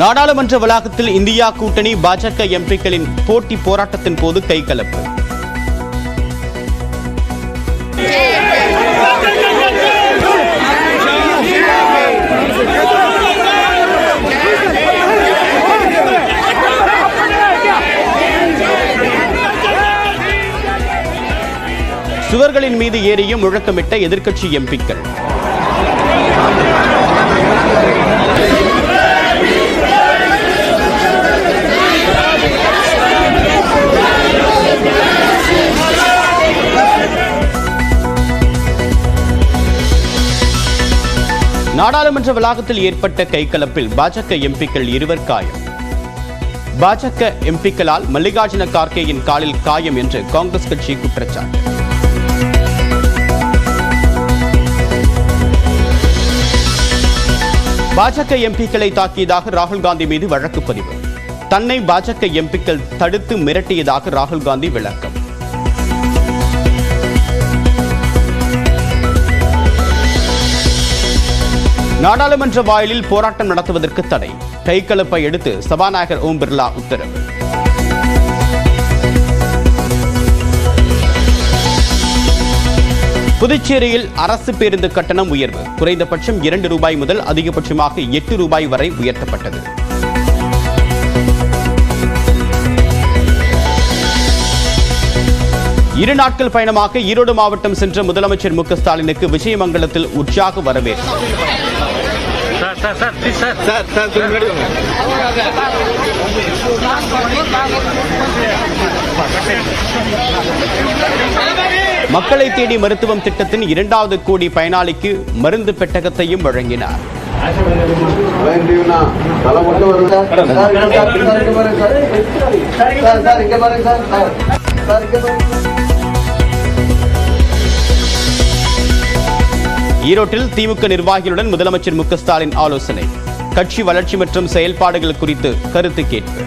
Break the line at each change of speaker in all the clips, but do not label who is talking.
நாடாளுமன்ற வளாகத்தில் இந்தியா கூட்டணி பாஜக எம்பிக்களின் போட்டி போராட்டத்தின் போது கைகலப்பு. சுவர்களின் மீது ஏறியும் முழக்கமிட்ட எதிர்க்கட்சி எம்பிக்கள். நாடாளுமன்ற வளாகத்தில் ஏற்பட்ட கைகலப்பில் பாஜக எம்பிக்கள் இருவர் காயம். பாஜக எம்பிக்களால் மல்லிகார்ஜுன கார்கேயின் காலில் காயம் என்று காங்கிரஸ் கட்சி குற்றச்சாட்டு. பாஜக எம்பிக்களை தாக்கியதாக ராகுல் காந்தி மீது வழக்கு பதிவு தன்னை பாஜக எம்பிக்கள் தடுத்து மிரட்டியதாக ராகுல் காந்தி விளக்கம். நாடாளுமன்ற வாயிலில் போராட்டம் நடத்துவதற்கு தடை. கைகலப்பை எடுத்து சபாநாயகர் ஓம் பிர்லா உத்தரவு. புதுச்சேரியில் அரசு பேருந்து கட்டணம் உயர்வு. குறைந்தபட்சம் இரண்டு ரூபாய் முதல் அதிகபட்சமாக எட்டு ரூபாய் வரை உயர்த்தப்பட்டது. இரு நாட்கள் பயணமாக ஈரோடு மாவட்டம் சென்ற முதலமைச்சர் மு க ஸ்டாலினுக்கு விஜயமங்கலத்தில் உற்சாக வரவேற்பு.
Sir sir sir please sir. Sir sir முன்னாடி.
மக்களை தேடி மருத்துவம் திட்டத்தின் இரண்டாவது கோடி பயனாளிக்கு மருந்து பெட்டகத்தையும் வழங்கினார்.
சார்
ஈரோட்டில் திமுக நிர்வாகிகளுடன் முதலமைச்சர் மு ஸ்டாலின் ஆலோசனை. கட்சி வளர்ச்சி மற்றும் செயல்பாடுகள் குறித்து கருத்து கேட்பு.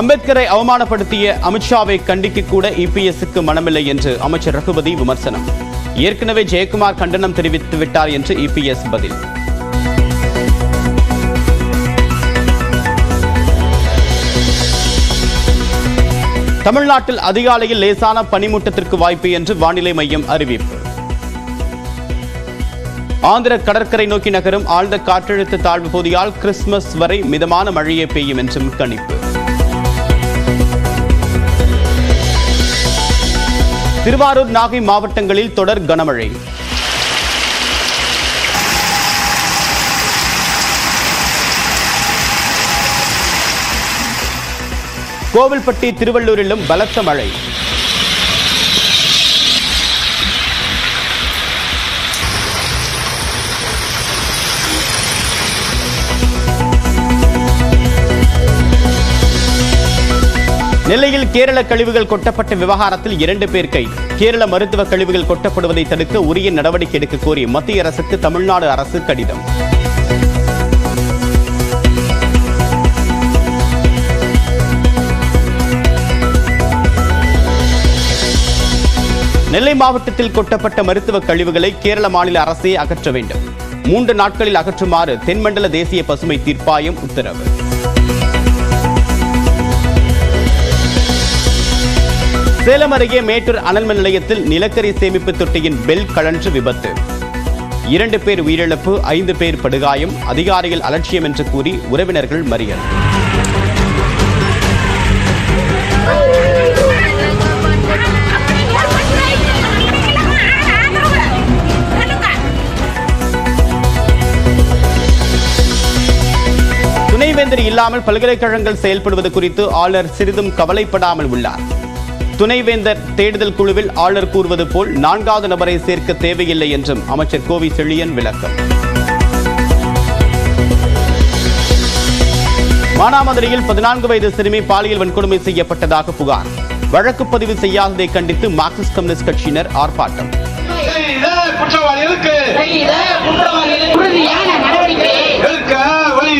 அம்பேத்கரை அவமானப்படுத்திய அமித்ஷாவை கண்டிக்க கூட இபிஎஸ்க்கு மனமில்லை என்று அமைச்சர் ரகுபதி விமர்சனம். ஏற்கனவே ஜெயக்குமார் கண்டனம் தெரிவித்து விட்டார் என்று இபிஎஸ் பதில். தமிழ்நாட்டில் அதிகாலையில் லேசான பனிமூட்டத்திற்கு வாய்ப்பு என்று வானிலை மையம் அறிவிப்பு. ஆந்திர கடற்கரை நோக்கி நகரும் ஆழ்ந்த காற்றழுத்த தாழ்வு பகுதியால் கிறிஸ்துமஸ் வரை மிதமான மழையே பெய்யும் என்றும் கணிப்பு. திருவாரூர் நாகை மாவட்டங்களில் தொடர் கனமழை. கோவில்பட்டி திருவள்ளூரிலும் பலத்த மழை. நெல்லையில் கேரள கழிவுகள் கொட்டப்பட்ட விவகாரத்தில் இரண்டு பேர் கைது. கேரள மருத்துவ கழிவுகள் கொட்டப்படுவதை தடுக்க உரிய நடவடிக்கை எடுக்க கோரி மத்திய அரசுக்கு தமிழ்நாடு அரசு கடிதம். நெல்லை மாவட்டத்தில் கொட்டப்பட்ட மருத்துவ கழிவுகளை கேரள மாநில அரசே அகற்ற வேண்டும். மூன்று நாட்களில் அகற்றுமாறு தென்மண்டல தேசிய பசுமை தீர்ப்பாயம் உத்தரவு. சேலம் அருகே மேட்டூர் அனல்மின் நிலையத்தில் நிலக்கரி சேமிப்பு தொட்டியின் பெல் கழன்று விபத்து. இரண்டு பேர் உயிரிழப்பு ஐந்து பேர் படுகாயம் அதிகாரிகள் அலட்சியம் என்று கூறி உறவினர்கள் மறியல். துணைவேந்தர் இல்லாமல் பல்கலைக்கழகங்கள் செயல்படுவது குறித்து ஆளுநர் சிறிதும் கவலைப்படாமல் உள்ளார். துணைவேந்தர் தேடுதல் குழுவில் ஆளுநர் கூறுவது போல் நான்காவது நபரை சேர்க்க தேவையில்லை என்றும் அமைச்சர் கோவி செழியன் விளக்கம். மானாமதுரையில் பதினான்கு வயது சிறுமி பாலியல் வன்கொடுமை செய்யப்பட்டதாக புகார். வழக்கு பதிவு செய்யாததை கண்டித்து மார்க்சிஸ்ட் கம்யூனிஸ்ட் கட்சியினர் ஆர்ப்பாட்டம்.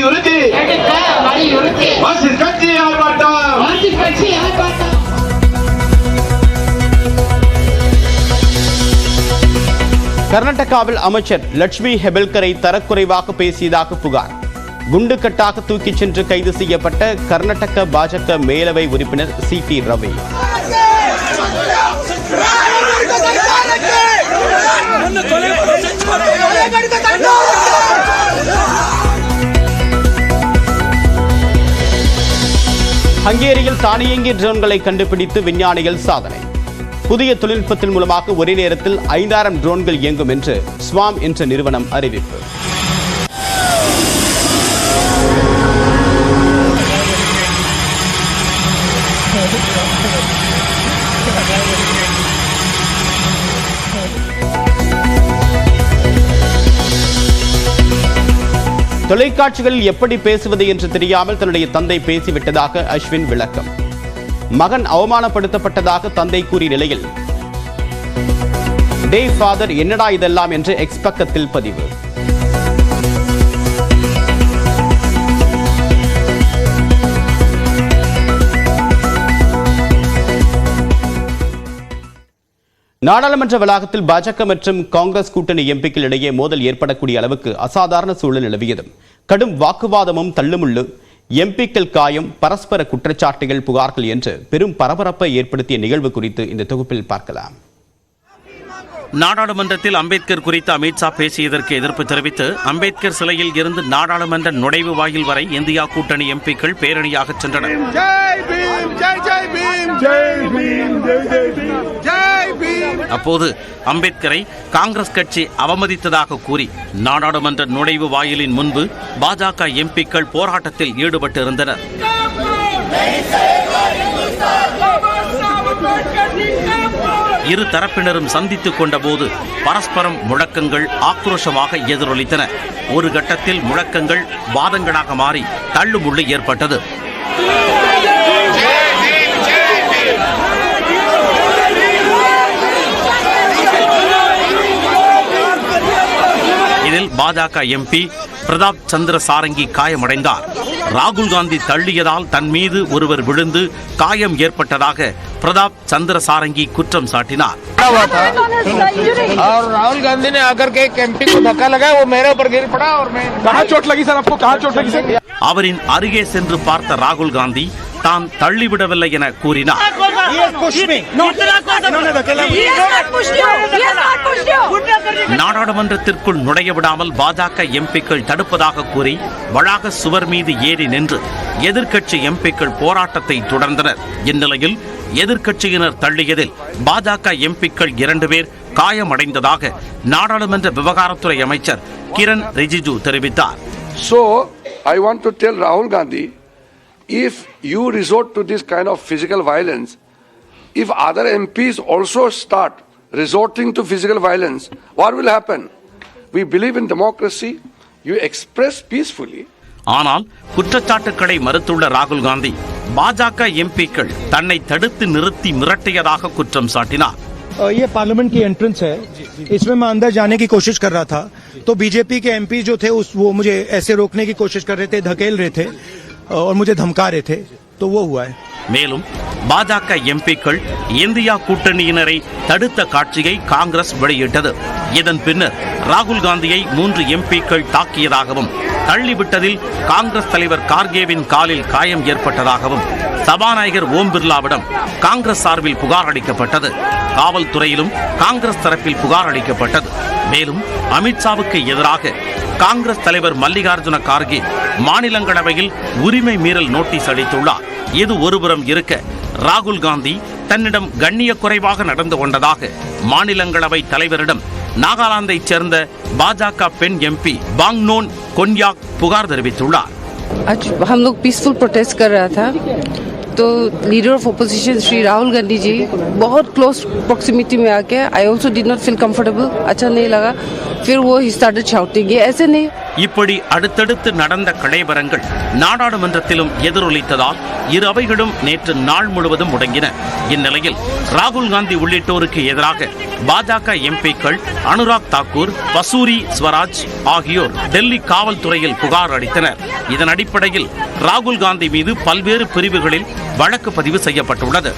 வலியுறுத்தி
எடுக்க வலியுறுத்தி
மார்க்சிஸ்ட் கட்சி ஆர்ப்பாட்டம்
மார்க்சிஸ்ட் கட்சி ஆர்ப்பாட்டம்
கர்நாடகாவில் அமைச்சர் லட்சுமி ஹெபல்கரை தரக்குறைவாக பேசியதாக புகார் குண்டுக்கட்டாக தூக்கிச் சென்று கைது செய்யப்பட்ட கர்நாடக பாஜக மேலவை உறுப்பினர் சி டி ரவி ஹங்கேரியில் தானியங்கி ட்ரோன்களை கண்டுபிடித்து விஞ்ஞானிகள் சாதனை. புதிய தொழில்நுட்பத்தின் மூலமாக ஒரே நேரத்தில் ஐந்தாயிரம் ட்ரோன்கள் இயங்கும் என்று ஸ்வாம் என்ற நிறுவனம் அறிவிப்பு. தொலைக்காட்சிகளில் எப்படி பேசுவது என்று தெரியாமல் தன்னுடைய தந்தை பேசிவிட்டதாக அஸ்வின் விளக்கம். மகன் அவமானப்படுத்தப்பட்டதாக தந்தை கூறிய நிலையில். டே ஃபாதர் என்னடா இதெல்லாம்? என்று எக்ஸ் பக்கத்தில் பதிவு. நாடாளுமன்ற வளாகத்தில் பாஜக மற்றும் காங்கிரஸ் கூட்டணி எம்பிக்கள் இடையே மோதல் ஏற்படக்கூடிய அளவுக்கு அசாதாரண சூழல் நிலவியது. கடும் வாக்குவாதமும் தள்ளுமுள்ளு. எம்பிக்கள் காயம் பரஸ்பர குற்றச்சாட்டுகள் புகார்கள் என்று பெரும் பரபரப்பை ஏற்படுத்திய நிகழ்வு குறித்து இந்த தொகுப்பில் பார்க்கலாம்.
நாடாளுமன்றத்தில் அம்பேத்கர் குறித்து அமித்ஷா பேசியதற்கு எதிர்ப்பு தெரிவித்து அம்பேத்கர் சிலையில் இருந்து நாடாளுமன்ற நுழைவு வாயில் வரை இந்தியா கூட்டணி எம்பிக்கள் பேரணியாக சென்றனர். அப்போது அம்பேத்கரை காங்கிரஸ் கட்சி அவமதித்ததாக கூறி நாடாளுமன்ற நுழைவு வாயிலின் முன்பு பாஜக எம்பிக்கள் போராட்டத்தில் ஈடுபட்டு இருந்தனர் இரு தரப்பினரும் சந்தித்துக் கொண்டபோது பரஸ்பரம் முழக்கங்கள் ஆக்ரோஷமாக எதிரொலித்தன. ஒரு கட்டத்தில் முழக்கங்கள் வாதங்களாக மாறி தள்ளுமுள்ளு ஏற்பட்டது. இதில் பாஜக எம்பி பிரதாப் சந்திர சாரங்கி காயமடைந்தார். ராகுல் காந்தி தள்ளியதால் தன் மீது ஒருவர் விழுந்து காயம் ஏற்பட்டதாக பிரதாப் சந்திர சாரங்கி குற்றம் சாட்டினார்
हुआ था और राहुल गांधी ने आकर के एक एमपी को धक्का लगाया वो मेरे ऊपर गिर पड़ा और मैं कहाँ चोट लगी सर आपको कहाँ चोट लगी सर
அவரின் அருகே சென்று பார்த்த ராகுல் காந்தி தான் தள்ளிவிடவில்லை என கூறினார் நாடாளுமன்றத்திற்குள் நுழைய விடாமல் பாஜக எம்பிக்கள் தடுப்பதாக கூறி வளாக சுவர் மீது ஏறி நின்று எதிர்க்கட்சி எம்பிக்கள் போராட்டத்தை தொடர்ந்தனர். இந்நிலையில் எதிர்க்கட்சியினர் தள்ளியதில் பாஜக எம்பிக்கள் இரண்டு பேர் காயமடைந்ததாக நாடாளுமன்ற விவகாரத்துறை அமைச்சர் கிரண் ரிஜிஜு தெரிவித்தார்.
So, I want to tell Rahul Gandhi if you resort to this kind of physical violence, if other MPs also start resorting to physical violence, what will happen? We believe in democracy. You express peacefully.
ஆனால் குற்றச்சாட்டுக்களை மறுத்துள்ள ராகுல் காந்தி பாஜக எம்பிக்கள் தன்னை தடுத்து நிறுத்தி மிரட்டியதாக குற்றம் சாட்டினார்
अ, ये पार्लियामेंट की एंट्रेंस है इसमें मैं अंदर जाने की कोशिश कर रहा था तो बीजेपी के एमपी जो थे उस वो मुझे ऐसे रोकने की कोशिश कर रहे थे धकेल रहे थे अ, और मुझे धमका रहे थे तो वो हुआ है
மேலும் பாஜக எம்பிக்கள் இந்தியா கூட்டணியினரை தடுத்த காட்சியை காங்கிரஸ் வெளியிட்டது இதன் பின்னர் ராகுல் காந்தியை மூன்று எம்பிக்கள் தாக்கியதாகவும் தள்ளிவிட்டதில் காங்கிரஸ் தலைவர் கார்கேவின் காலில் காயம் ஏற்பட்டதாகவும் சபாநாயகர் ஓம் பிர்லாவிடம் காங்கிரஸ் சார்பில் புகார் அளிக்கப்பட்டது காவல்துறையிலும் காங்கிரஸ் தரப்பில் புகார் அளிக்கப்பட்டது மேலும் அமித்ஷாவுக்கு எதிராக காங்கிரஸ் தலைவர் மல்லிகார்ஜுன கார்கே மாநிலங்களவையில் உரிமை மீறல் நோட்டீஸ் அளித்துள்ளார் இது ஒருபுறம் இருக்க ராகுல் காந்தி தன்னிடம் கண்ணிய குறைவாக நடந்து கொண்டதாக மாநிலங்களவை தலைவரிடம் நாகாலாந்தைச் சேர்ந்த பாஜக பெண் எம்பி பாங்னோன் கொன்யாக் புகார் தெரிவித்துள்ளார்
आज हम लोग पीसफुल प्रोटेस्ट कर रहा था तो leader of opposition Shri Rahul Gandhi ji बहुत क्लोज प्रॉक्सिमिटी में आके I also did not feel comfortable अच्छा नहीं लगा फिर वो ही स्टार्टेड शाउटिंग ये ऐसे नहीं
இப்படி அடுத்தடுத்து நடந்த கலைவரங்கள் நாடாளுமன்றத்திலும் எதிரொலித்ததால் இரு அவைகளும் நேற்று நாள் முழுவதும் முடங்கின இந்நிலையில் ராகுல் காந்தி உள்ளிட்டோருக்கு எதிராக பாஜக எம்பிக்கள் அனுராக் தாக்கூர் பசூரி ஸ்வராஜ் ஆகியோர் டெல்லி காவல்துறையில் புகார் அளித்தனர் இதன் அடிப்படையில் ராகுல் காந்தி மீது பல்வேறு பிரிவுகளில் வழக்கு பதிவு செய்யப்பட்டுள்ளது.